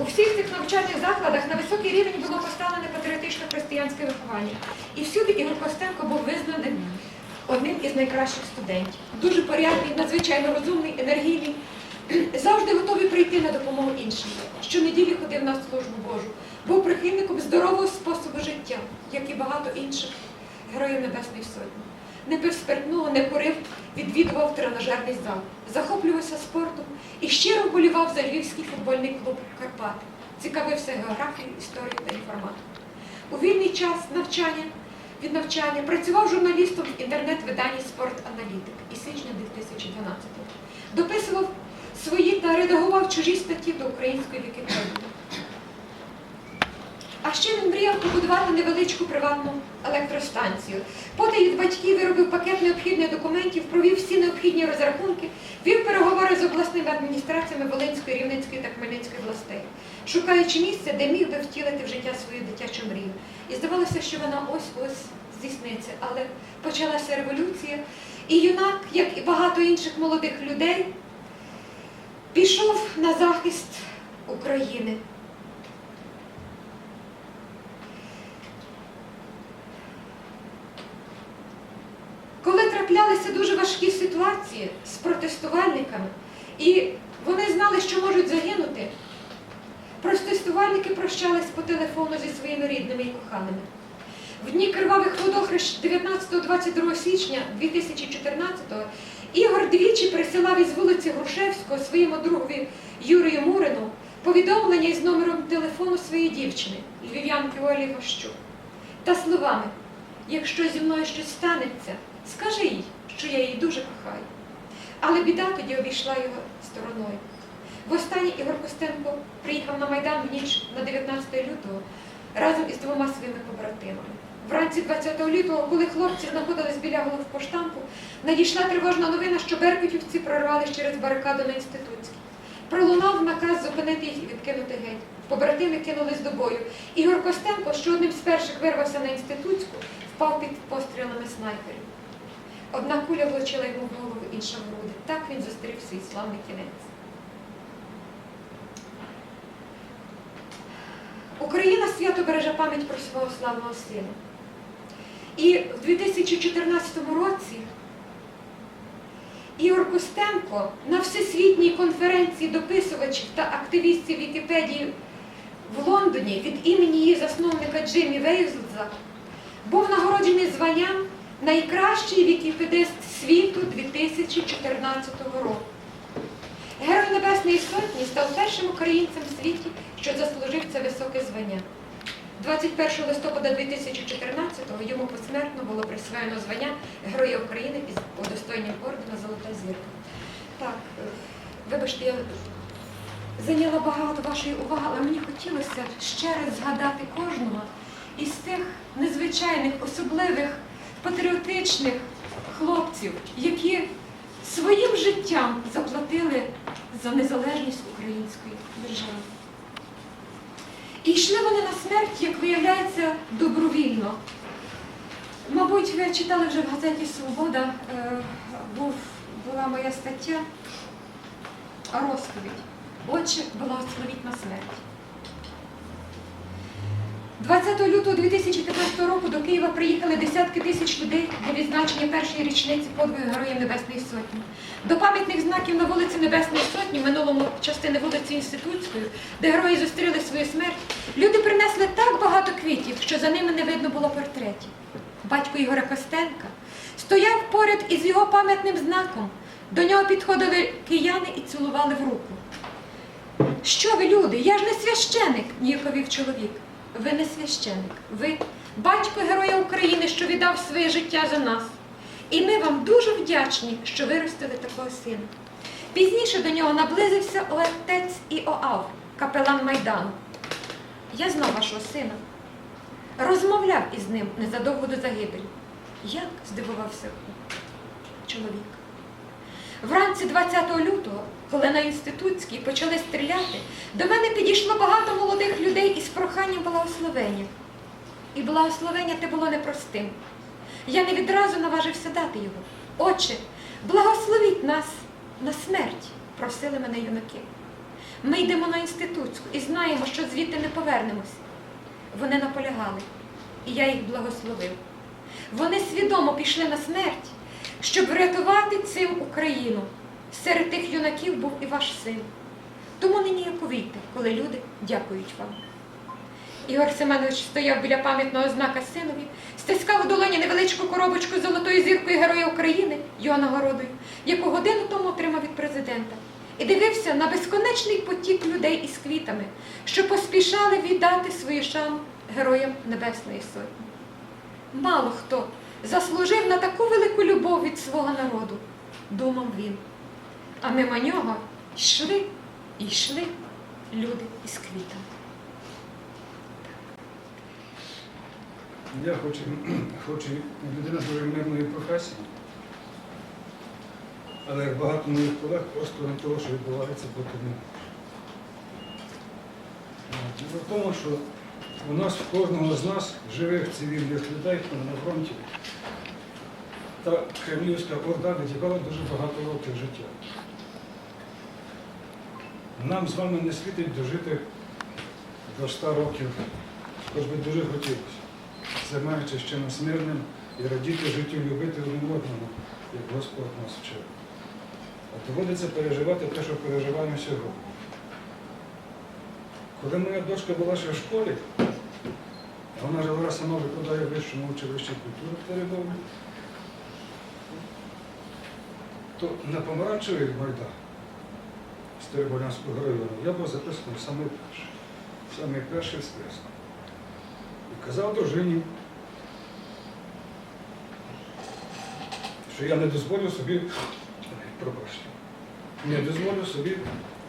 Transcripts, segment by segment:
У всіх цих навчальних закладах на високий рівень було поставлене патріотичне християнське виховання. І всюди Ігор Костенко був визнаний одним із найкращих студентів. Дуже порядний, надзвичайно розумний, енергійний, завжди готовий прийти на допомогу іншим. Щонеділі ходив на службу Божу, був прихильником здорового способу життя, як і багато інших героїв Небесної Сотні. Не пив спиртного, не курив, відвідував тренажерний зал, захоплювався спортом і щиро вболівав за львівський футбольний клуб Карпати, цікавився географією, історією та інформатикою. У вільний час навчання від навчання працював журналістом в інтернет-виданні Спорт-аналітик із січня 2012-го. Дописував свої та редагував чужі статті до української Вікіпедії. А ще він мріяв побудувати невеличку приватну електростанцію. Потай від батьків виробив пакет необхідних документів, провів всі необхідні розрахунки, вів переговори з обласними адміністраціями Волинської, Рівненської та Хмельницької областей, шукаючи місце, де міг би втілити в життя свою дитячу мрію. І здавалося, що вона ось-ось здійсниться. Але почалася революція, і юнак, як і багато інших молодих людей, пішов на захист України. Коли траплялися дуже важкі ситуації з протестувальниками, і вони знали, що можуть загинути, протестувальники прощались по телефону зі своїми рідними і коханими. В дні кривавих водохрещ 19-22 січня 2014-го Ігор двічі присилав із вулиці Грушевського своєму другові Юрію Мурину повідомлення із номером телефону своєї дівчини, львів'янки Олі Гощук, та словами Якщо зі мною щось станеться, скажи їй, що я її дуже кохаю. Але біда тоді обійшла його стороною. Востаннє Ігор Костенко приїхав на Майдан в ніч на 19 лютого разом із двома своїми побратимами. Вранці 20 лютого, коли хлопці знаходились біля головпоштампу, надійшла тривожна новина, що беркутівці прорвались через барикаду на інститутській. Пролунав наказ зупинити їх і відкинути геть. Побратими кинулись до бою. Ігор Костенко, що одним з перших вирвався на інститутську, впав під пострілами снайперів. Одна куля влучила йому в голову, інша в груди. Так він зустрів свій славний кінець. Україна свято береже пам'ять про свого славного сина. І в 2014 році Ігор Костенко на всесвітній конференції дописувачів та активістів Вікіпедії в Лондоні від імені її засновника Джиммі Вейзлза був нагороджений званням найкращий вікіпедист світу 2014 року. Герой Небесної Сотні став першим українцем в світі, що заслужив це високе звання. 21 листопада 2014-го йому посмертно було присвоєно звання Героя України із удостоєнням ордена Золота зірка. Так, е, вибачте, я зайняла багато вашої уваги, але мені хотілося ще раз згадати кожного із тих незвичайних, особливих, патріотичних хлопців, які своїм життям заплатили за незалежність української держави. І йшли вони на смерть, як виявляється, добровільно. Мабуть, ви читали вже в газеті Свобода, е, був, була моя стаття розповідь. Отче благословіть на смерть. 20 лютого 2015 року до Києва приїхали десятки тисяч людей для відзначення першої річниці подвигу Героїв Небесної Сотні. До пам'ятних знаків на вулиці Небесної Сотні, минулому частини вулиці Інститутської, де герої зустріли свою смерть, люди принесли так багато квітів, що за ними не видно було портретів. Батько Ігоря Костенка стояв поряд із його пам'ятним знаком. До нього підходили кияни і цілували в руку. Що ви, люди? Я ж не священик, ніяковів чоловік. Ви не священик, ви батько Героя України, що віддав своє життя за нас. І ми вам дуже вдячні, що виростили такого сина. Пізніше до нього наблизився отець Іоав, капелан Майдану. Я знав вашого сина, розмовляв із ним незадовго до загибелі. Як здивувався чоловік. Вранці 20 лютого, коли на інститутській почали стріляти, до мене підійшло багато молодих людей із проханням благословення. І благословення те було непростим. Я не відразу наважився дати його. Отче, благословіть нас на смерть, просили мене юнаки. Ми йдемо на інститутську, і знаємо, що звідти не повернемось. Вони наполягали, і я їх благословив. Вони свідомо пішли на смерть, щоб врятувати цим Україну. Серед тих юнаків був і ваш син. Тому не ніяковійте, коли люди дякують вам. Ігор Семенович стояв біля пам'ятного знака синові, стискав у долоні невеличку коробочку з золотою зіркою Героя України, його нагородою, яку годину тому отримав від президента, і дивився на безконечний потік людей із квітами, що поспішали віддати свою шану героям Небесної Сотні. Мало хто заслужив на таку велику любов від свого народу, думав він. А мимо нього йшли і йшли люди із квітами. Я хочу, хочу людина дуже мирної професії, але багато моїх колег просто на того, що відбувається не. Діло в тому, що у нас в кожного з нас, живих цивільних людей, хто на фронті, та кремлівська орда відібрала дуже багато років життя. Нам з вами не світить дожити до 100 років, хоч би дуже хотілося займаючи ще нас мирним і радіти життю, любити один одному, як Господь нас вчив. А доводиться переживати те, що переживаємо сьогодні. Коли моя дочка була ще в школі, вона жила сама викладає в вищому училищі культури в Теребові, то на помаранчевий майдан з Теребовлянського району я був записаний саме перший, саме перший в списку. І казав дружині, що я не дозволю собі, пробачте, не дозволю собі,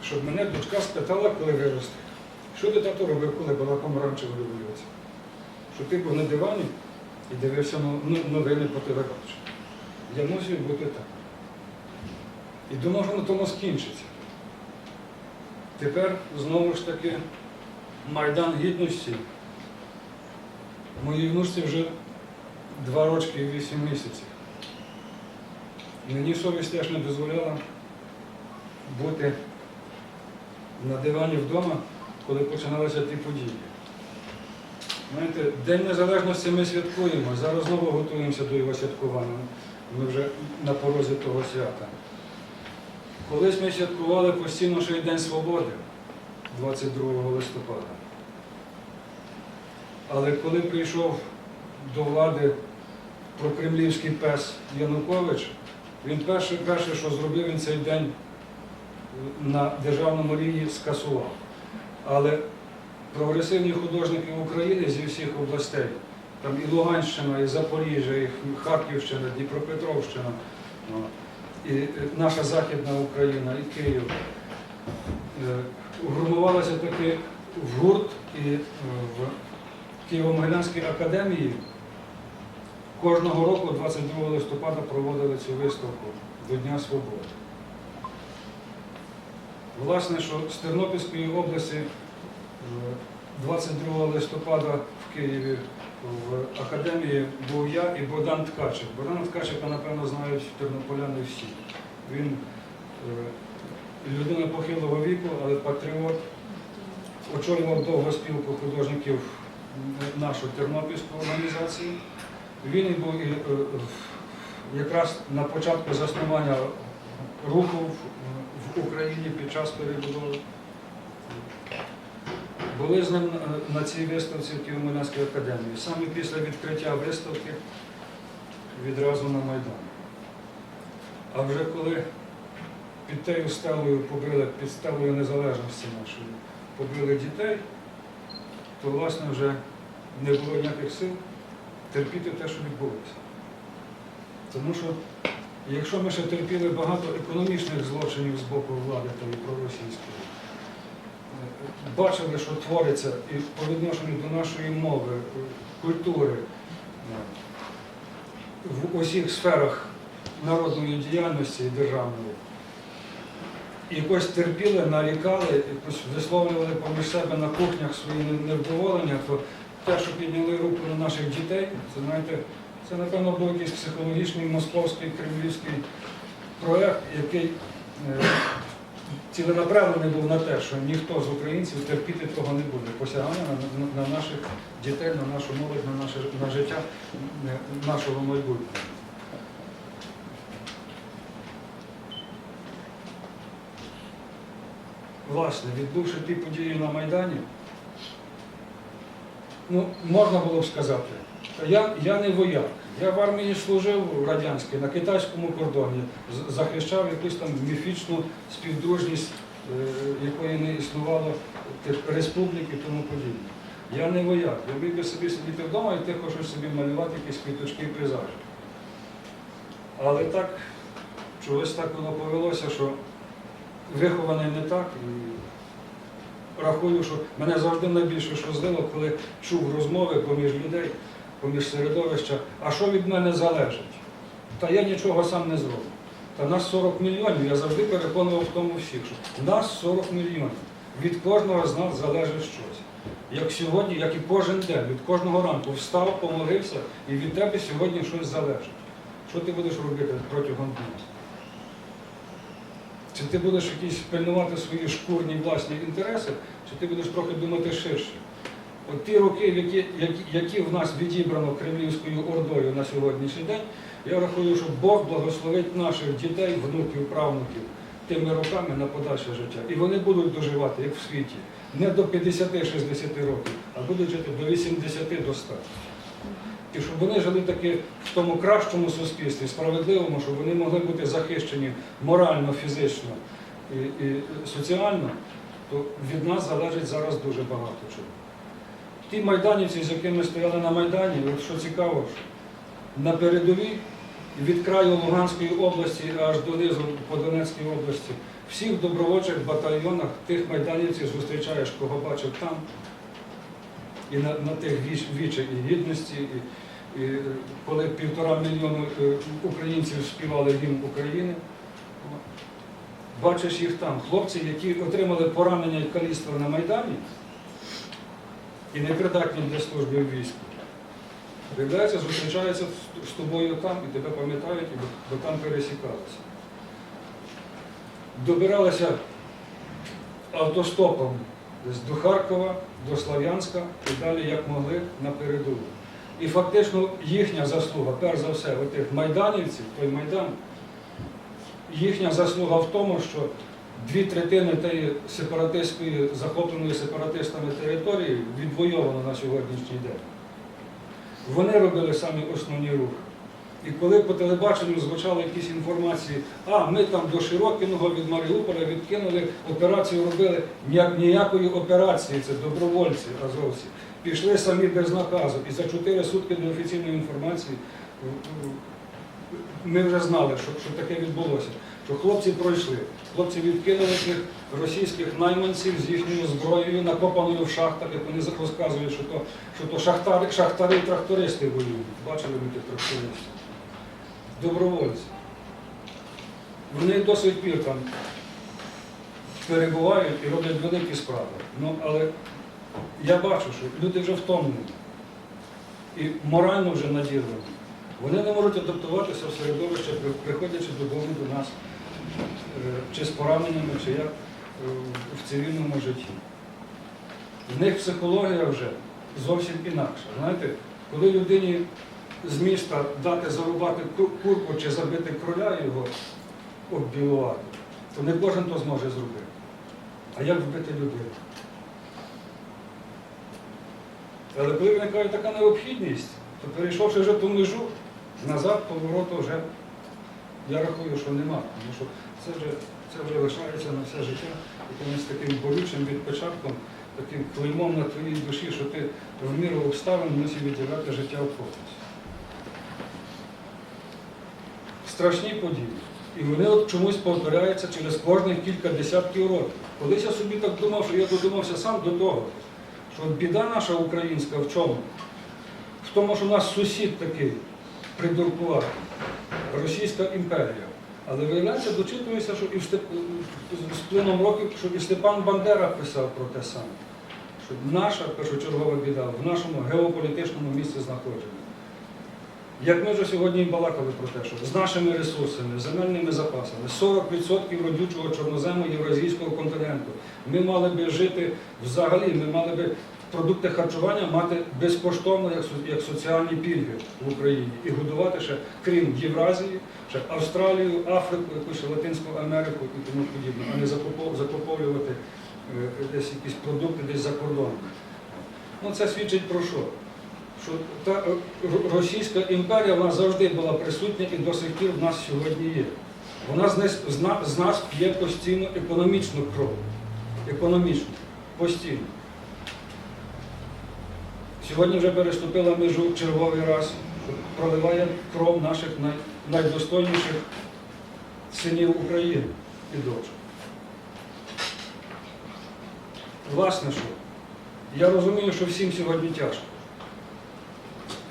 щоб мене дочка спитала, коли виросте. Що ти тато робив, коли була помаранчева революція? Що ти був на дивані і дивився ну- новини по телебаченню. Я мусив бути так. І думав, що на тому скінчиться. Тепер знову ж таки Майдан Гідності. Моїй внучці вже два роки і вісім місяців. Мені совість теж не дозволяла бути на дивані вдома, коли починалися ті події. Знаєте, День Незалежності ми святкуємо, зараз знову готуємося до його святкування. Ми вже на порозі того свята. Колись ми святкували постійно ще й День Свободи 22 листопада. Але коли прийшов до влади прокремлівський пес Янукович, він перше, перше, що зробив, він цей день на державному рівні скасував. Але прогресивні художники України зі всіх областей, там і Луганщина, і Запоріжжя, і Харківщина, Дніпропетровщина, о, і е, наша Західна Україна, і Київ, е, таки в гурт і е, в Києво-Могилянській академії кожного року, 22 листопада, проводили цю виставку до Дня Свободи. Власне, що з Тернопільської області е, 22 листопада в Києві в академії був я і Богдан Ткачик. Богдана Ткачика, напевно, знають тернополяни всі. Він е, людина похилого віку, але патріот, очолював довго спілку художників нашу тернопільську організацію. Він був е, якраз на початку заснування руху в Україні під час перебудови. Були з ним е, на цій виставці в Києво-Могилянській академії. Саме після відкриття виставки відразу на Майдані. А вже коли під тією стелею побили, під стелею незалежності нашої, побили дітей, то власне вже не було ніяких сил терпіти те, що відбулося. Тому що якщо ми ще терпіли багато економічних злочинів з боку влади та і проросійської, бачили, що твориться і по відношенню до нашої мови, культури, в усіх сферах народної діяльності державної, якось терпіли, нарікали, якось висловлювали поміж себе на кухнях свої невдоволення, то те, що підняли руку на наших дітей, це знаєте, це напевно був якийсь психологічний московський кремлівський проект, який е, ціленаправлений був на те, що ніхто з українців терпіти того не буде. Посягання на, на, на наших дітей, на нашу молодь, на наше на життя е, нашого майбутнього. Власне, відбувши ті події на Майдані, ну, можна було б сказати, я, я не вояк. Я в армії служив радянській на китайському кордоні, захищав якусь там міфічну співдружність, е, якої не існувало республік і тому подібне. Я не вояк. Я міг би собі сидіти вдома і тихо щось собі малювати, якісь квіточки і пейзажі. Але так, чогось так воно повелося, що вихований не так. І рахую, що мене завжди найбільше що злило, коли чув розмови поміж людей, поміж середовища, а що від мене залежить? Та я нічого сам не зроблю. Та нас 40 мільйонів, я завжди переконував в тому всіх, що нас 40 мільйонів. Від кожного з нас залежить щось. Як сьогодні, як і кожен день, від кожного ранку встав, помолився, і від тебе сьогодні щось залежить. Що ти будеш робити протягом дня? Чи ти будеш якісь пильнувати свої шкурні власні інтереси, чи ти будеш трохи думати ширше? От ті роки, які, які, в нас відібрано Кремлівською ордою на сьогоднішній день, я рахую, що Бог благословить наших дітей, внуків, правнуків тими роками на подальше життя. І вони будуть доживати, як в світі, не до 50-60 років, а будуть жити до 80 до 100. І щоб вони жили таки в тому кращому суспільстві, справедливому, щоб вони могли бути захищені морально, фізично і, і соціально, то від нас залежить зараз дуже багато чого. Ті майданівці, з якими стояли на Майдані, от що цікаво, на передовій від краю Луганської області аж донизу по Донецькій області, всіх добровольчих батальйонах тих майданівців зустрічаєш, кого бачив там, і на, на тих віч, вічах і гідності, і, і коли півтора мільйону е, українців співали гімн України. Бачиш їх там, хлопці, які отримали поранення і каліцтво на Майдані і не придатні для служби в війську. Виявляється, зустрічаються з- тобою там і тебе пам'ятають, і бо, там пересікалися. Добиралися автостопом до Харкова, до Слав'янська і далі як могли на передову. І фактично їхня заслуга, перш за все, отих майданівців, той майдан, їхня заслуга в тому, що дві третини тієї сепаратистської, захопленої сепаратистами території відвойовано на сьогоднішній день. Вони робили самі основні рухи. І коли по телебаченню звучали якісь інформації, а ми там до Широкіного від Маріуполя відкинули, операцію робили. Ніяк- Ніякої операції, це добровольці азовці. Пішли самі без наказу. І за 4 сутки до офіційної інформації ми вже знали, що, що таке відбулося. Що хлопці пройшли. Хлопці відкинули тих російських найманців з їхньою зброєю, накопаною в шахтах, як вони розказують, що то, що то шахтари, шахтари і трактористи воюють. Бачили ми тих трактористів. Добровольці. Вони до сих пір там перебувають і роблять великі справи. Ну, але я бачу, що люди вже втомлені і морально вже наділені. Вони не можуть адаптуватися в середовище, приходячи додому до нас, е, чи з пораненнями, чи як е, в цивільному житті. В них психологія вже зовсім інакша. Знаєте, коли людині з міста дати зарубати курку чи забити кроля його оббілувати, то не кожен то зможе зробити. А як вбити людину? Але коли виникає така необхідність, то перейшовши вже ту межу, назад повороту вже я рахую, що нема. Тому що це вже, це вже лишається на все життя якимось таким болючим відпечатком, таким клеймом на твоїй душі, що ти в міру обставин мусив відділяти життя в фокус. Страшні події. І вони от чомусь повторяються через кожних кілька десятків років. Колись я собі так думав, що я додумався сам до того, що от біда наша українська в чому? В тому, що нас сусід такий придуркуватий, Російська імперія. Але виявляється, дочитується, що і в Степ... з плином років, що і Степан Бандера писав про те саме. Що наша першочергова біда в нашому геополітичному місці знаходження. Як ми вже сьогодні балакали про те, що з нашими ресурсами, земельними запасами, 40% родючого чорнозему Євразійського континенту, ми мали би жити взагалі, ми мали би продукти харчування мати безкоштовно як, со- як соціальні пільги в Україні і годувати ще, крім Євразії, ще Австралію, Африку, якусь Латинську Америку і тому подібне, а не закуповувати е, десь якісь продукти десь за кордоном. Ну це свідчить про що? Що та е, Російська імперія вона завжди була присутня і до сих пір в нас сьогодні є. Вона з нас, з нас п'є постійно економічну кров. Економічну. Постійно. Сьогодні вже переступила межу черговий раз, проливає кров наших най, найдостойніших синів України і дочок. Власне що? Я розумію, що всім сьогодні тяжко.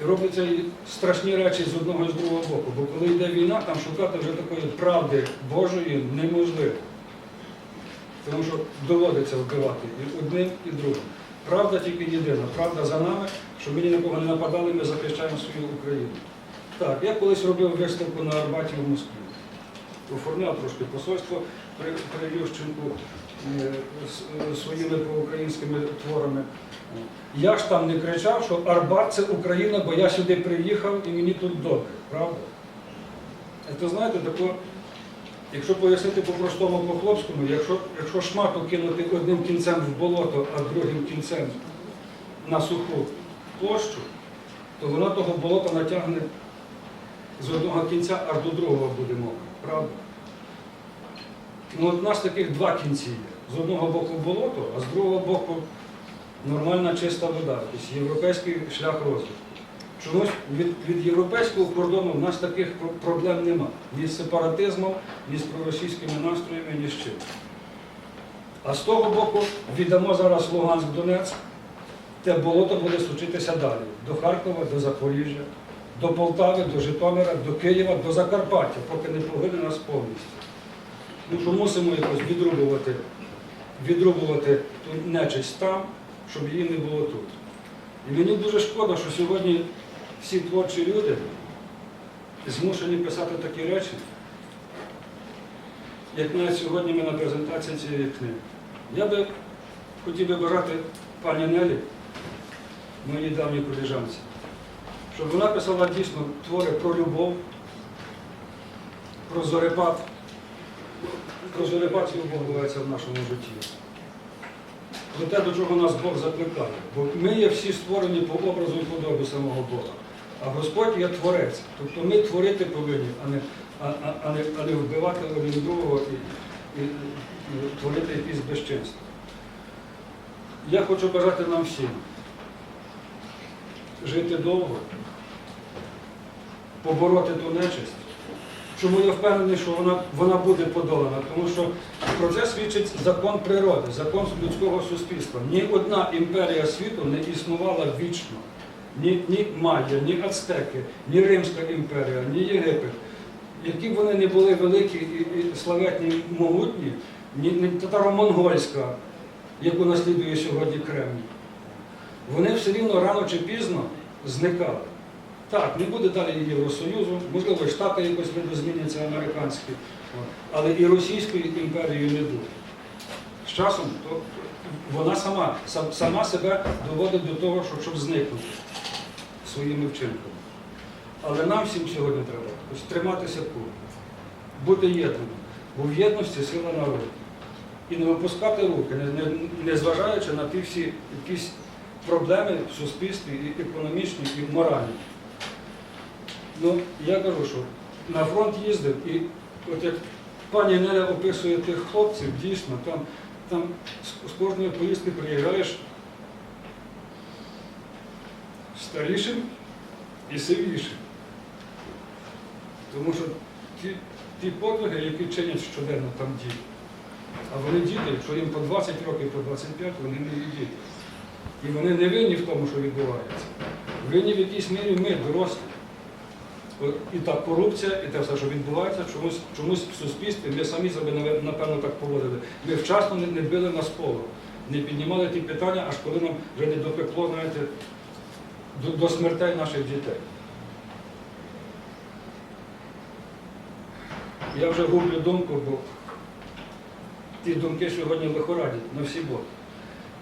І робляться страшні речі з одного і з другого боку. Бо коли йде війна, там шукати вже такої правди Божої неможливо. Тому що доводиться вбивати і одним, і другим. Правда тільки єдина. Правда за нами, щоб мені нікого не нападали, ми захищаємо свою Україну. Так, я колись робив виставку на Арбаті в Москві. Оформляв трошки посольство при, при Ющенку своїми проукраїнськими творами. Я ж там не кричав, що Арбат це Україна, бо я сюди приїхав і мені тут добре, правда? Це знаєте, тако, якщо пояснити по-простому по-хлопському, якщо, якщо шмату кинути одним кінцем в болото, а другим кінцем на суху площу, то вона того болота натягне з одного кінця аж до другого буде мокро, правда? Ну, от у нас таких два кінці є. З одного боку болото, а з другого боку нормальна чиста вода, тобто європейський шлях розвитку. Чомусь від, від європейського кордону в нас таких проблем нема. Ні з сепаратизмом, ні з проросійськими настроями, ні з чим. А з того боку віддамо зараз Луганськ Донецьк, те болото буде сучитися далі. До Харкова, до Запоріжжя, до Полтави, до Житомира, до Києва, до Закарпаття, поки не поглине нас повністю. Ну що мусимо якось відрубувати, відрубувати ту нечисть там, щоб її не було тут. І мені дуже шкода, що сьогодні всі творчі люди змушені писати такі речі, як навіть сьогодні ми на презентації цієї книги. Я би хотів би бажати пані Нелі, моїй давній коліжанці, щоб вона писала дійсно твори про любов, про зорепад, про зорепад і відбувається в нашому житті. Про те, до чого нас Бог закликає. Бо ми є всі створені по образу і подобі самого Бога. А Господь є творець. Тобто ми творити повинні, а не, а, а, а не, а не вбивати один другого і, і, і творити якісь безчинства. Я хочу бажати нам всім жити довго, побороти ту нечисть. Чому я впевнений, що вона, вона буде подолана? Тому що про це свідчить закон природи, закон людського суспільства. Ні одна імперія світу не існувала вічно. Ні, ні Майя, ні Ацтеки, ні Римська імперія, ні Єгипет. Які б вони не були великі і, і славетні, могутні, ні, ні татаро-монгольська, яку наслідує сьогодні Кремль, вони все рівно рано чи пізно зникали. Так, не буде далі Євросоюзу, можливо, Штати якось видозміняться американські, але і Російської імперії не буде. З часом то вона сама, сама себе доводить до того, щоб, щоб зникнути своїми вчинками. Але нам всім сьогодні треба ось триматися купи, бути єдними, бо в єдності сила народу. І не випускати руки, не, не, не зважаючи на ті всі якісь проблеми в суспільстві, і економічні, і моральні. Ну, я кажу, що на фронт їздив, і от як пані Неля описує тих хлопців, дійсно, там, там з, кожної поїздки приїжджаєш старішим і сивішим. Тому що ті, ті подвиги, які чинять щоденно там діти, а вони діти, якщо їм по 20 років, по 25, вони не є діти. І вони не винні в тому, що відбувається. Винні в якійсь мірі ми, дорослі і та корупція, і те все, що відбувається, чомусь чомусь в суспільстві. Ми самі себе, напевно, так поводили. Ми вчасно не били на сполох, не піднімали ті питання, аж коли нам вже не допекло знаєте, до, до смертей наших дітей. Я вже гублю думку, бо ті думки сьогодні лихорадять на всі боки.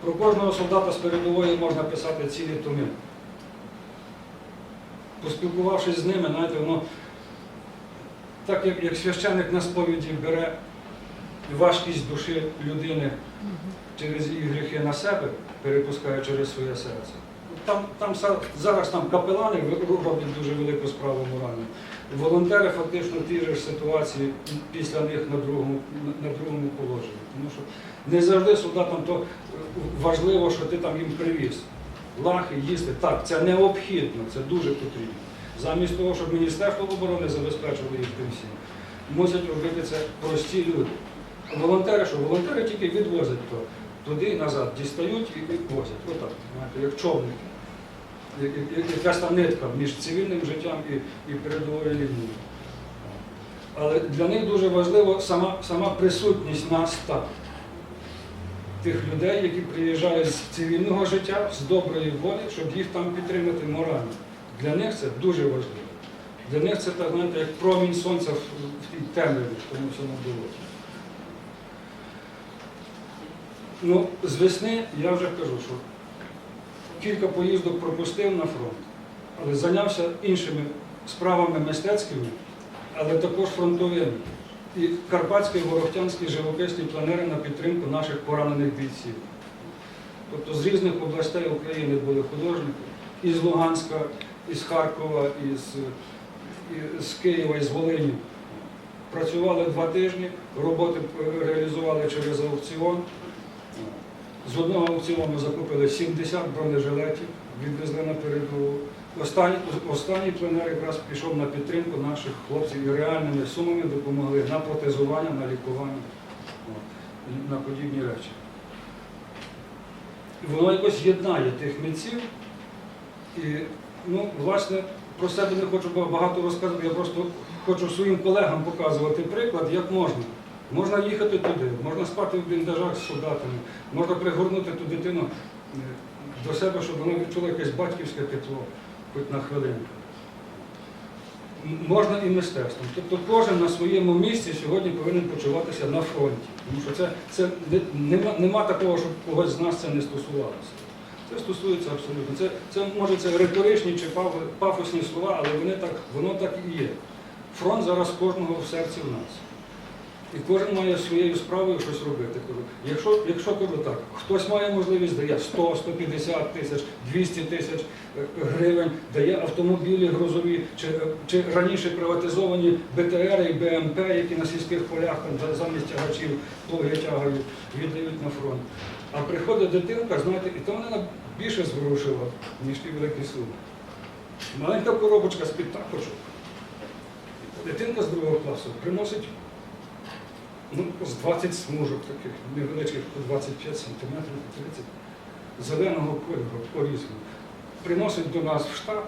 Про кожного солдата з передової можна писати цілі томи. Поспілкувавшись з ними, знаєте, воно так як, як священник на сповіді бере важкість душі людини через її гріхи на себе, перепускає через своє серце. Там, там зараз там капелани роблять дуже велику справу моральну. Волонтери фактично же ж ситуації після них на другому, на другому положенні. Тому що не завжди солдатам то е, важливо, що ти там їм привіз. Лахи, їсти. Так, це необхідно, це дуже потрібно. Замість того, щоб Міністерство оборони забезпечило їх всім, мусять робити це прості люди. Волонтери, що волонтери тільки відвозять то туди і назад, дістають і відвозять. Отак, як човники. Як- як- Якась там нитка між цивільним життям і, і передовою лінією. Але для них дуже важливо сама, сама присутність нас там. Тих людей, які приїжджають з цивільного життя, з доброї волі, щоб їх там підтримати морально. Для них це дуже важливо. Для них це так, знаєте, як промінь сонця в, тій темряві, в тому всьому болоті. Ну, з весни я вже кажу, що кілька поїздок пропустив на фронт, але зайнявся іншими справами мистецькими, але також фронтовими. І карпатські, ворохтянські живописні планери на підтримку наших поранених бійців. Тобто з різних областей України були художники, із Луганська, із Харкова, із, і- з Києва, із Волині. Працювали два тижні, роботи реалізували через аукціон. З одного аукціону закупили 70 бронежилетів, відвезли на передову. Останній, пленер якраз пішов на підтримку наших хлопців і реальними сумами допомогли на протезування, на лікування, на подібні речі. І воно якось єднає тих митців. І, ну, власне, про себе не хочу багато розказувати, я просто хочу своїм колегам показувати приклад, як можна. Можна їхати туди, можна спати в бліндажах з солдатами, можна пригорнути ту дитину е, до себе, щоб вона відчула якесь батьківське тепло, хоч на хвилинку. Можна і мистецтвом. Тобто кожен на своєму місці сьогодні повинен почуватися на фронті. Тому що це, це нема, нема такого, щоб когось з нас це не стосувалося. Це стосується абсолютно. Це, це може це риторичні чи пафосні слова, але вони так, воно так і є. Фронт зараз кожного в серці в нас. І кожен має своєю справою щось робити. Якщо, якщо кажу так, хтось має можливість, дає 100, 150 тисяч, 200 тисяч е, гривень, дає автомобілі грузові, чи, е, чи раніше приватизовані БТР і БМП, які на сільських полях там, замість тягачів плуги тягають, віддають на фронт. А приходить дитинка, знаєте, і то вона більше зворушила, ніж ті великі суми. Маленька коробочка з-під тапочок. Дитинка з другого класу приносить ну, з 20 смужок таких невеличких по 25 сантиметрів, 30, зеленого кольору, по-різному. Приносить до нас в штаб,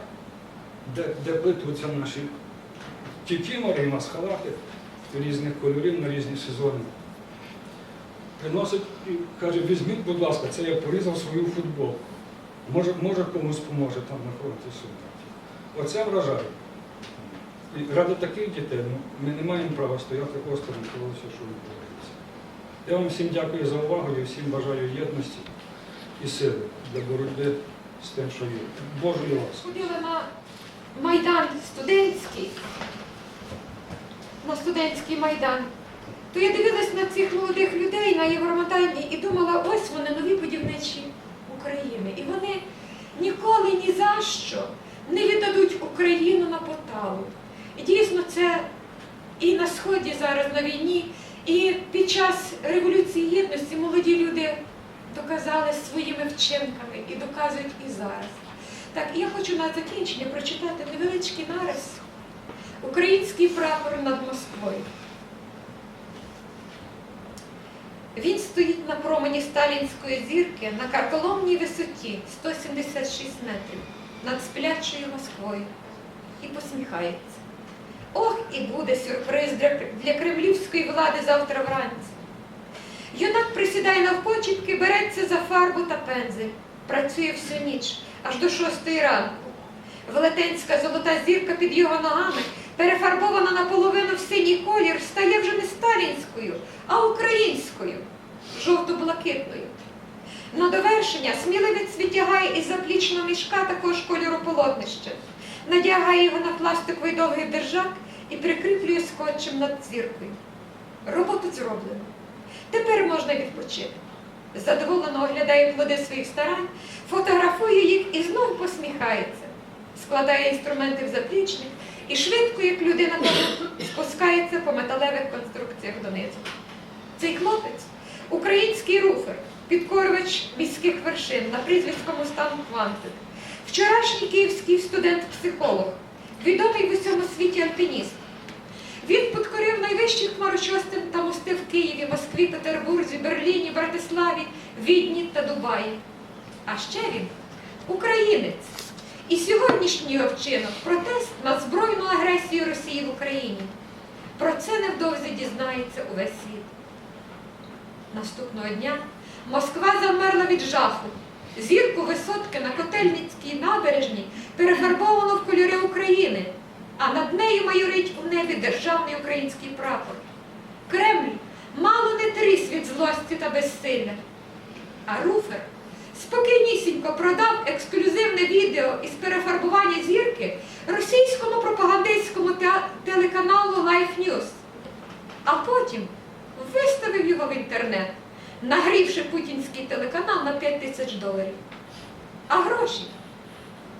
де, де плетуться наші тітімори і масхалати різних кольорів на різні сезони. Приносить і каже, візьміть, будь ласка, це я порізав свою футболку. Може, може комусь поможе там на фронті солдатів. Оце вражає. Ради таких дітей ну, ми не маємо права стояти осторонь того всього, що відбувається. Я вам всім дякую за увагу і всім бажаю єдності і сили для боротьби з тим, що є. Божої ласки. Ходила на майдан студентський, на студентський майдан. То я дивилась на цих молодих людей на Євромайдані і думала, ось вони нові будівничі України. І вони ніколи ні за що не віддадуть Україну на поталу. Це і на Сході зараз на війні, і під час Революції Гідності молоді люди доказали своїми вчинками і доказують і зараз. Так, і я хочу на закінчення прочитати невеличкий нарис Український прапор над Москвою. Він стоїть на промені сталінської зірки на карколомній висоті 176 метрів над сплячою Москвою і посміхається. Ох, і буде сюрприз для, для кремлівської влади завтра вранці. Юнак присідає навпочіпки, береться за фарбу та пензель, працює всю ніч, аж до шостої ранку. Велетенська золота зірка під його ногами перефарбована наполовину в синій колір, стає вже не сталінською, а українською, жовто-блакитною. На довершення сміливець відтягає із заплічного мішка також кольору полотнища, надягає його на пластиковий довгий держак і прикріплює скотчем над зіркою. Роботу зроблено. Тепер можна відпочити. Задоволено оглядає плоди своїх старань, фотографує їх і знову посміхається, складає інструменти в заплічник і швидко, як людина, спускається по металевих конструкціях донизу. Цей хлопець український руфер, підкорювач міських вершин на прізвиському Стан Квантик, вчорашній київський студент-психолог, відомий в усьому світі альпініст. Він підкорив найвищі хмарочости та мости в Києві, Москві, Петербурзі, Берліні, Братиславі, Відні та Дубаї. А ще він українець. І сьогоднішній його вчинок протест на збройну агресію Росії в Україні. Про це невдовзі дізнається увесь світ. Наступного дня Москва замерла від жаху. Зірку висотки на Котельницькій набережній перефарбовано в кольори України, а над нею майорить у небі державний український прапор. Кремль мало не тріс від злості та безсилля. А Руфер спокійнісінько продав ексклюзивне відео із перефарбування зірки російському пропагандистському телеканалу Life News, а потім виставив його в інтернет, нагрівши путінський телеканал на 5 тисяч доларів. А гроші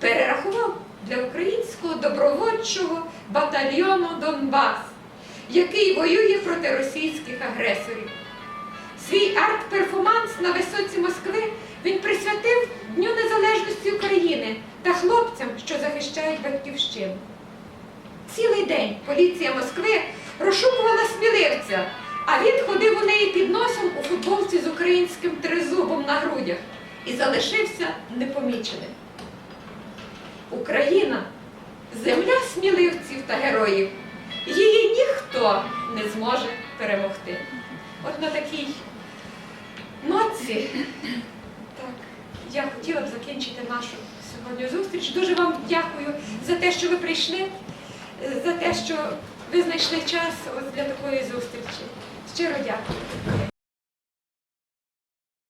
перерахував для українського добровольчого батальйону Донбас, який воює проти російських агресорів. Свій арт-перформанс на висоці Москви він присвятив Дню Незалежності України та хлопцям, що захищають батьківщину. Цілий день поліція Москви розшукувала сміливця, а він ходив у неї під носом у футболці з українським тризубом на грудях і залишився непоміченим. Україна земля сміливців та героїв. Її ніхто не зможе перемогти. От на такій ноці, так, я хотіла б закінчити нашу сьогодні зустріч. Дуже вам дякую за те, що ви прийшли, за те, що ви знайшли час для такої зустрічі. Щиро дякую.